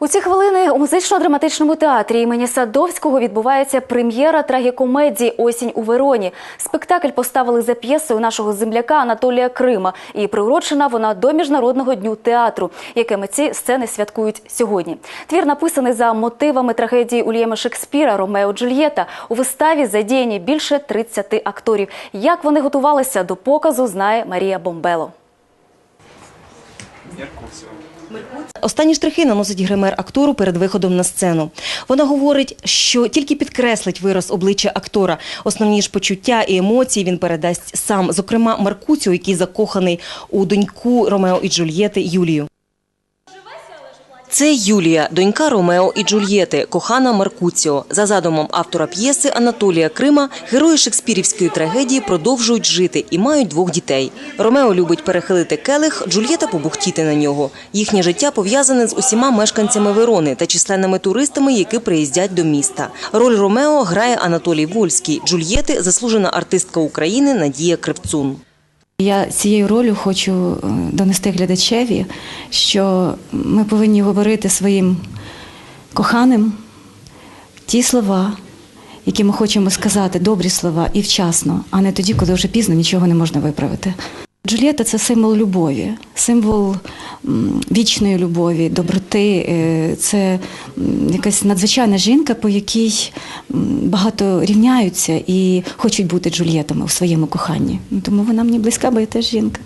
У ці хвилини у музично-драматичному театрі імені Садовського відбувається прем'єра трагікомедії Осінь у Вероні. Спектакль поставили за п'єсою нашого земляка Анатолія Крима, і приурочена вона до міжнародного дню театру, яке митці сцени святкують сьогодні. Твір написаний за мотивами трагедії Ульєма Шекспіра Ромео Джульєта. У виставі задіяні більше 30 акторів. Як вони готувалися до показу, знає Марія Бомбело. Останні штрихи наносить гример актору перед виходом на сцену. Вона говорить, що тільки підкреслить вираз обличчя актора. Основні ж почуття і емоції він передасть сам, зокрема Маркуцю, який закоханий у доньку Ромео і Джульєти Юлію. Це Юлія, донька Ромео і Джульєти, кохана Маркуціо. За задумом автора п'єси Анатолія Крима, герої шекспірівської трагедії продовжують жити і мають двох дітей. Ромео любить перехилити келих, Джульєта побухтіти на нього. Їхнє життя пов'язане з усіма мешканцями Верони та численними туристами, які приїздять до міста. Роль Ромео грає Анатолій Вольський, Джульєти – заслужена артистка України Надія Кривцун. Я цією ролью хочу е, донести глядачеві, що ми повинні говорити своїм коханим ті слова, які ми хочемо сказати, добрі слова і вчасно, а не тоді, коли вже пізно нічого не можна виправити. Джульєта це символ любові, символ вічної любові, доброти. Е, Це якась надзвичайна жінка, по якій багато рівняються і хочуть бути Джульєтами у своєму коханні. Тому вона мені близька, бо я теж жінка.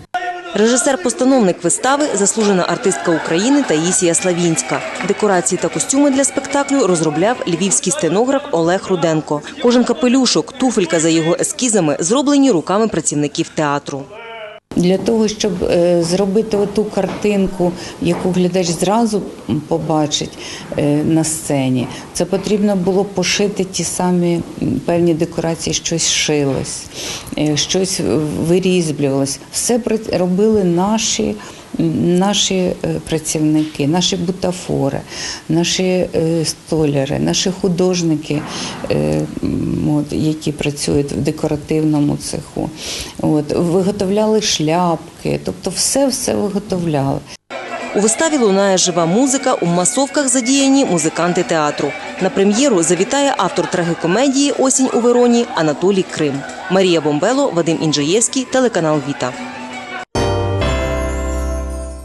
Режисер-постановник вистави – заслужена артистка України Таїсія Славінська. Декорації та костюми для спектаклю розробляв львівський стенограф Олег Руденко. Кожен капелюшок, туфелька за його ескізами зроблені руками працівників театру. Для того, щоб е, зробити оту картинку, яку глядач зразу побачить е, на сцені, це потрібно було пошити ті самі певні декорації, щось шилось, е, щось вирізблювалось. Все робили наші. Наші е, працівники, наші бутафори, наші е, столяри, наші художники, е, які працюють в декоративному цеху, от, виготовляли шляпки, тобто все все виготовляли. У виставі лунає жива музика, у масовках задіяні музиканти театру. На прем'єру завітає автор трагікомедії «Осінь у Вероні» Анатолій Крим. Марія Бомбело, Вадим Інжиєвський, телеканал «Віта».